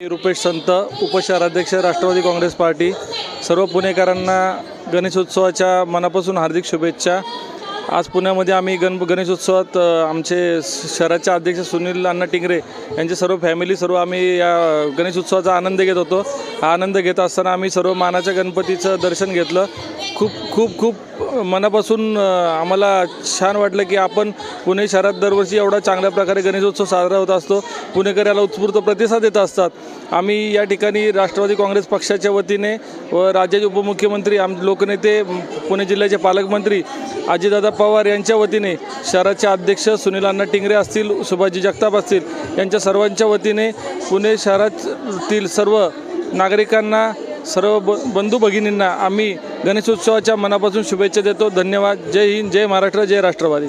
रुपेश संत उपशहराध्यक्ष Rashtrawadi Congress party सर्व पुणेकरांना गणेशोत्सवाच्या मनापासून हार्दिक शुभेच्छा. आज पुण्यामध्ये आम्ही गण गणेशोत्सवात आमचे शहराचे अध्यक्ष सुनील अण्णा टिंगरे यांचे सर्व फॅमिली सर्व आम्ही या गणेशोत्सवाचा आनंद घेत होतो. हा आनंद घेत असताना आम्ही सर्व मानाच्या गणपतीचं दर्शन घेतलं. खूप खूप खूप मनापासून आम्हाला छान वाटलं की आपण पुणे शहरात दरवर्षी एवढा चांगल्या प्रकारे गणेशोत्सव साजरा होत असतो. पुणेकर याला उत्स्फूर्त प्रतिसाद देत असतात. आम्ही या ठिकाणी राष्ट्रवादी काँग्रेस पक्षाच्या वतीने व राज्याचे उपमुख्यमंत्री आम लोकनेते पुणे जिल्ह्याचे पालकमंत्री अजितदादा पवार यांच्या वतीने शहराचे अध्यक्ष सुनील अण्णा टिंगरे असतील सुभाजी जगताप असतील यांच्या सर्वांच्या वतीने पुणे शहरातील सर्व नागरिकांना सर्व ब बंधू भगिनींना आम्ही गणेशोत्सवाच्या मनापासून शुभेच्छा देतो. धन्यवाद. जय हिंद जय महाराष्ट्र जय राष्ट्रवादी.